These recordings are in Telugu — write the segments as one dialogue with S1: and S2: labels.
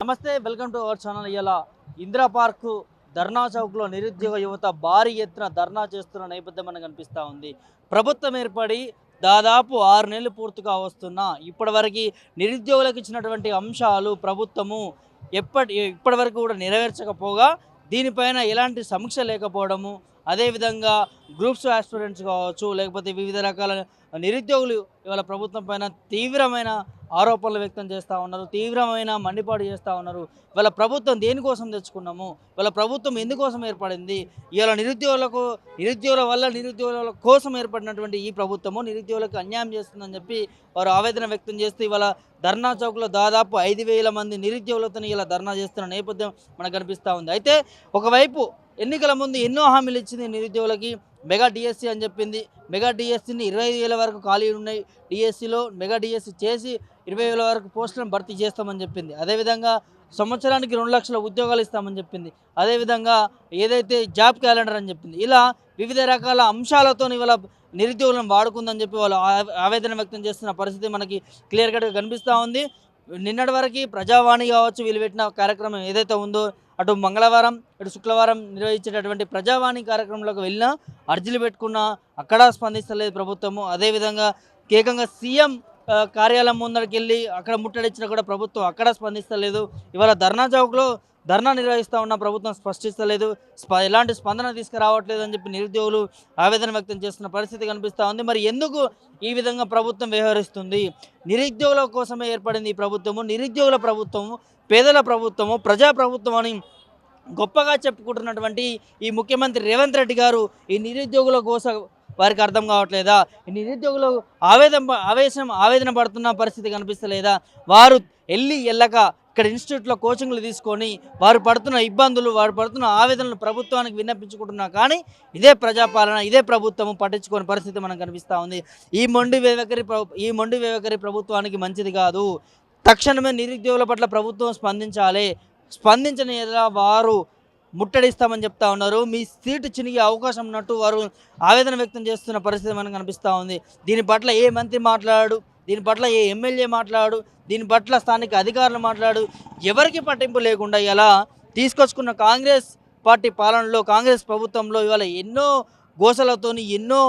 S1: నమస్తే వెల్కమ్ టు అవర్ ఛానల్. ఇలా ఇందిరా పార్క్ ధర్నా చౌక్లో నిరుద్యోగ యువత భారీ ఎత్తున ధర్నా చేస్తున్న నేపథ్యం మనకు కనిపిస్తూ ఉంది. ప్రభుత్వం ఏర్పడి దాదాపు ఆరు నెలలు పూర్తిగా వస్తున్నా ఇప్పటివరకు నిరుద్యోగులకు ఇచ్చినటువంటి అంశాలు ప్రభుత్వము ఎప్పటి ఇప్పటివరకు కూడా నెరవేర్చకపోగా దీనిపైన ఎలాంటి సమీక్ష లేకపోవడము అదేవిధంగా గ్రూప్స్ ఆస్పిరెంట్స్ కావచ్చు లేకపోతే వివిధ రకాల నిరుద్యోగులు ఇవాళ ప్రభుత్వం పైన తీవ్రమైన ఆరోపణలు వ్యక్తం చేస్తూ ఉన్నారు తీవ్రమైన మండిపాటు చేస్తూ ఉన్నారు. ఇవాళ ప్రభుత్వం దేనికోసం తెచ్చుకున్నాము? ఇవాళ ప్రభుత్వం ఎందుకోసం ఏర్పడింది? ఇవాళ నిరుద్యోగులకు నిరుద్యోగుల వల్ల నిరుద్యోగుల కోసం ఏర్పడినటువంటి ఈ ప్రభుత్వము నిరుద్యోగులకు అన్యాయం చేస్తుందని చెప్పి వారు ఆవేదన వ్యక్తం చేస్తూ ఇవాళ ధర్నా చౌక్లో దాదాపు ఐదు వేల మంది నిరుద్యోగులతో ఇలా ధర్నా చేస్తున్న నేపథ్యం మనకు కనిపిస్తూ ఉంది. అయితే ఒకవైపు ఎన్నికల ముందు ఎన్నో హామీలు ఇచ్చింది నిరుద్యోగులకి మెగా డిఎస్సి అని చెప్పింది. మెగా డిఎస్సిని ఇరవై వేల వరకు ఖాళీలు ఉన్నాయి. డిఎస్సిలో మెగా డిఎస్సి చేసి ఇరవై వేల వరకు పోస్టులను భర్తీ చేస్తామని చెప్పింది. అదేవిధంగా సంవత్సరానికి రెండు లక్షల ఉద్యోగాలు ఇస్తామని చెప్పింది. అదేవిధంగా ఏదైతే జాబ్ క్యాలెండర్ అని చెప్పింది. ఇలా వివిధ రకాల అంశాలతో ఇవాళ నిరుద్యోగులను వాడుకుందని చెప్పి వాళ్ళు ఆవేదన వ్యక్తం చేస్తున్న పరిస్థితి మనకి క్లియర్ కట్గా కనిపిస్తూ ఉంది. నిన్నటి వరకు ప్రజావాణి కావచ్చు వీళ్ళు పెట్టిన కార్యక్రమం ఏదైతే ఉందో అటు మంగళవారం ఇటు శుక్రవారం నిర్వహించేటటువంటి ప్రజావాణి కార్యక్రమంలోకి వెళ్ళినా అర్జీలు పెట్టుకున్నా అక్కడ స్పందిస్తలేదు ప్రభుత్వము. అదేవిధంగా ఏకంగా సీఎం కార్యాలయం ముందరికి వెళ్ళి అక్కడ ముట్టడించినా కూడా ప్రభుత్వం అక్కడ స్పందిస్తలేదు. ఇవాళ ధర్నా చౌక్లో ధర్నా నిర్వహిస్తూ ఉన్న ప్రభుత్వం స్పష్టిస్తలేదు. స్ప ఎలాంటి స్పందన తీసుకురావట్లేదు అని చెప్పి నిరుద్యోగులు ఆవేదన వ్యక్తం చేస్తున్న పరిస్థితి కనిపిస్తూ ఉంది. మరి ఎందుకు ఈ విధంగా ప్రభుత్వం వ్యవహరిస్తుంది? నిరుద్యోగుల కోసమే ఏర్పడింది ఈ ప్రభుత్వము. నిరుద్యోగుల ప్రభుత్వము పేదల ప్రభుత్వము ప్రజా ప్రభుత్వం అని గొప్పగా చెప్పుకుంటున్నటువంటి ఈ ముఖ్యమంత్రి రేవంత్ రెడ్డి గారు ఈ నిరుద్యోగుల కోసం వారికి అర్థం కావట్లేదా? ఈ నిరుద్యోగులు ఆవేదన ఆవేశం ఆవేదన పడుతున్న పరిస్థితి కనిపిస్తలేదా? వారు వెళ్ళి వెళ్ళక ఇక్కడ ఇన్స్టిట్యూట్లో కోచింగ్లు తీసుకొని వారు పడుతున్న ఇబ్బందులు వారు పడుతున్న ఆవేదనలు ప్రభుత్వానికి విన్నపించుకుంటున్నా కానీ ఇదే ప్రజాపాలన ఇదే ప్రభుత్వం పట్టించుకోని పరిస్థితి మనకు కనిపిస్తూ ఉంది. ఈ మొండి వేవకరి ఈ మొండి వేవకరి ప్రభుత్వానికి మంచిది కాదు. తక్షణమే నిరుద్యోగుల పట్ల ప్రభుత్వం స్పందించాలి. స్పందించని ఎలా వారు ముట్టడిస్తామని చెప్తా ఉన్నారు. మీ సీటు చినిగే అవకాశం ఉన్నట్టు వారు ఆవేదన వ్యక్తం చేస్తున్న పరిస్థితి మనకు కనిపిస్తూ ఉంది. దీని పట్ల ఏ మంత్రి మాట్లాడు దీని పట్ల ఏ ఎమ్మెల్యే మాట్లాడు దీని పట్ల స్థానిక అధికారులు మాట్లాడు ఎవరికి పట్టింపు లేకుండా ఇలా తీసుకొచ్చుకున్న కాంగ్రెస్ పార్టీ పాలనలో కాంగ్రెస్ ప్రభుత్వంలో ఇవాళ ఎన్నో గోసలతోని ఎన్నో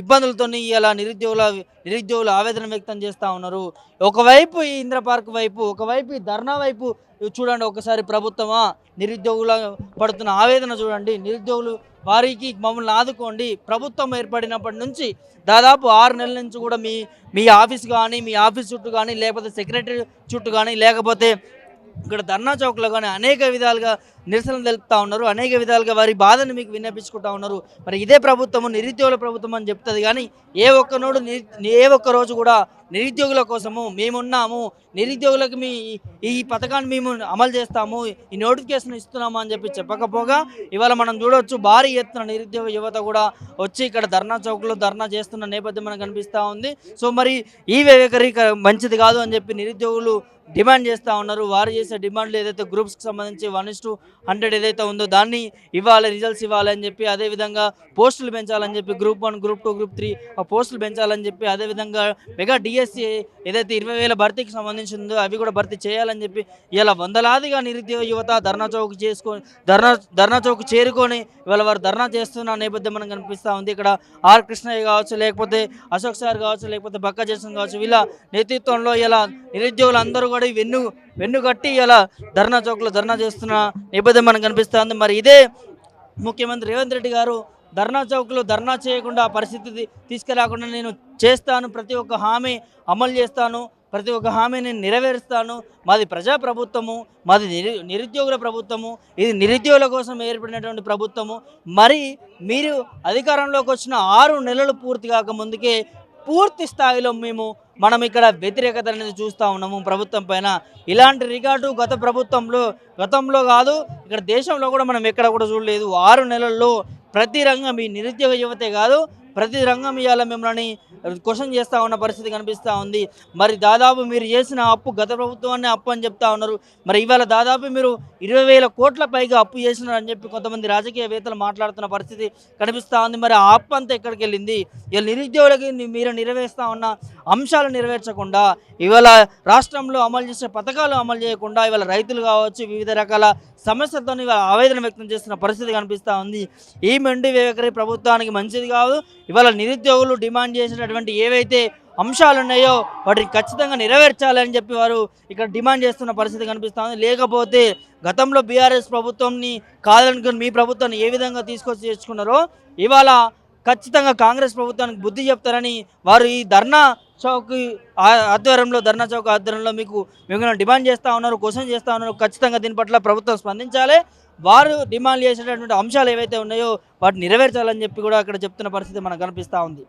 S1: ఇబ్బందులతోని ఇలా నిరుద్యోగుల నిరుద్యోగులు ఆవేదన వ్యక్తం చేస్తూ ఉన్నారు. ఒకవైపు ఈ ఇంద్ర పార్క్ వైపు ఒకవైపు ఈ ధర్నా వైపు చూడండి ఒకసారి ప్రభుత్వమా నిరుద్యోగుల పడుతున్న ఆవేదన చూడండి. నిరుద్యోగులు వారికి మమ్మల్ని ఆదుకోండి. ప్రభుత్వం ఏర్పడినప్పటి నుంచి దాదాపు ఆరు నెలల నుంచి కూడా మీ మీ ఆఫీస్ కానీ మీ ఆఫీస్ చుట్టూ కానీ లేకపోతే సెక్రటరీ చుట్టూ కానీ లేకపోతే ఇక్కడ ధర్నా చౌక్లో కానీ అనేక విధాలుగా నిరసన తెలుపుతా ఉన్నారు. అనేక విధాలుగా వారి బాధను మీకు విన్నపించుకుంటా ఉన్నారు. మరి ఇదే ప్రభుత్వము నిరుద్యోగుల ప్రభుత్వం అని చెప్తుంది కానీ ఏ ఒక్కనోడు నిరు ఏ ఒక్క రోజు కూడా నిరుద్యోగుల కోసము మేమున్నాము. నిరుద్యోగులకు మీ ఈ పథకాన్ని మేము అమలు చేస్తాము. ఈ నోటిఫికేషన్ ఇస్తున్నాము అని చెప్పి చెప్పకపోగా ఇవాళ మనం చూడవచ్చు భారీ ఎత్తున నిరుద్యోగ యువత కూడా వచ్చి ఇక్కడ ధర్నా చౌక్లో ధర్నా చేస్తున్న నేపథ్యం మనకు కనిపిస్తూ ఉంది. సో మరి ఈ వైఖరి మంచిది కాదు అని చెప్పి నిరుద్యోగులు డిమాండ్ చేస్తూ ఉన్నారు. వారు చేసే డిమాండ్లు ఏదైతే గ్రూప్స్కి సంబంధించి వన్ ఇస్ హండ్రెడ్ ఏదైతే ఉందో దాన్ని ఇవ్వాలి రిజల్ట్స్ ఇవ్వాలి అని చెప్పి అదేవిధంగా పోస్టులు పెంచాలని చెప్పి group one group two group three ఆ పోస్టులు పెంచాలని చెప్పి అదేవిధంగా మెగా డిఎస్సి ఏదైతే ఇరవై వేల భర్తీకి సంబంధించిందో అవి కూడా భర్తీ చేయాలని చెప్పి ఇలా వందలాదిగా నిరుద్యోగ యువత ధర్నా చౌక్ చేసుకొని ధర్నా ధర్నా చౌక్ చేరుకొని ఇవాళ వారు ధర్నా చేస్తున్న నేపథ్యం మనకు కనిపిస్తూ ఉంది. ఇక్కడ ఆర్ కృష్ణయ్య కావచ్చు లేకపోతే అశోక్ సార్ కావచ్చు లేకపోతే బక్క జేసన్ కావచ్చు వీళ్ళ నేతృత్వంలో ఇలా నిరుద్యోగులు అందరూ కూడా వెన్ను వెన్ను కట్టి ఇలా ధర్నా చౌక్లో ధర్నా చేస్తున్న నేపథ్యం మనకు కనిపిస్తుంది. మరి ఇదే ముఖ్యమంత్రి రేవంత్ రెడ్డి గారు ధర్నా చౌక్లో ధర్నా చేయకుండా పరిస్థితి తీసుకురాకుండా నేను చేస్తాను ప్రతి ఒక్క హామీ అమలు చేస్తాను ప్రతి ఒక్క హామీని నెరవేరుస్తాను. మాది ప్రజా ప్రభుత్వము మాది నిరు నిరుద్యోగుల ప్రభుత్వము ఇది నిరుద్యోగుల కోసం ఏర్పడినటువంటి ప్రభుత్వము. మరి మీరు అధికారంలోకి వచ్చిన ఆరు నెలలు పూర్తి కాక ముందుకే పూర్తి స్థాయిలో మేము మనం ఇక్కడ వ్యతిరేకత అనేది చూస్తూ ఉన్నాము ప్రభుత్వం పైన. ఇలాంటి రికార్డు గత ప్రభుత్వంలో గతంలో కాదు ఇక్కడ దేశంలో కూడా మనం ఎక్కడ కూడా చూడలేదు. ఆరు నెలల్లో ప్రతి రంగం ఈ నిరుద్యోగ యువతే కాదు ప్రతి రంగం ఇవాళ మిమ్మల్ని క్వశ్చన్ చేస్తూ ఉన్న పరిస్థితి కనిపిస్తూ ఉంది. మరి దాదాపు మీరు చేసిన అప్పు గత ప్రభుత్వాన్ని అప్పు అని చెప్తా ఉన్నారు. మరి ఇవాళ దాదాపు మీరు ఇరవై వేల కోట్ల పైగా అప్పు చేసినారని చెప్పి కొంతమంది రాజకీయవేత్తలు మాట్లాడుతున్న పరిస్థితి కనిపిస్తూ ఉంది. మరి ఆ అప్పు అంతా ఎక్కడికి వెళ్ళింది? ఇవాళ నిరుద్యోగులకి మీరు నెరవేరుస్తా ఉన్న అంశాలు నెరవేర్చకుండా ఇవాళ రాష్ట్రంలో అమలు చేసే పథకాలు అమలు చేయకుండా ఇవాళ రైతులు కావచ్చు వివిధ రకాల సమస్యలతో ఆవేదన వ్యక్తం చేస్తున్న పరిస్థితి కనిపిస్తూ ఉంది. ఈ మెండి వైఖరి ప్రభుత్వానికి మంచిది కాదు. ఇవాళ నిరుద్యోగులు డిమాండ్ చేసినటువంటి ఏవైతే అంశాలు ఉన్నాయో వాటిని ఖచ్చితంగా నెరవేర్చాలని చెప్పి వారు ఇక్కడ డిమాండ్ చేస్తున్న పరిస్థితి కనిపిస్తుంది లేకపోతే గతంలో బీఆర్ఎస్ ప్రభుత్వంని కాదనుకుని మీ ప్రభుత్వాన్ని ఏ విధంగా తీసుకొచ్చి చేసుకున్నారో ఇవాళ ఖచ్చితంగా కాంగ్రెస్ ప్రభుత్వానికి బుద్ధి చెప్తారని వారు ఈ ధర్నా చౌక్ ఆధ్వర్యంలో ధర్నా చౌక్ ఆధ్వర్యంలో మీకు మిమ్మల్ని డిమాండ్ చేస్తూ ఉన్నారు క్వశ్చన్ చేస్తూ ఉన్నారు. ఖచ్చితంగా దీని పట్ల ప్రభుత్వం స్పందించాలి. వారు డిమాండ్ చేసేటటువంటి అంశాలు ఏవైతే ఉన్నాయో వాటిని నెరవేర్చాలని చెప్పి కూడా అక్కడ చెప్తున్న పరిస్థితి మనకు కనిపిస్తూ ఉంది.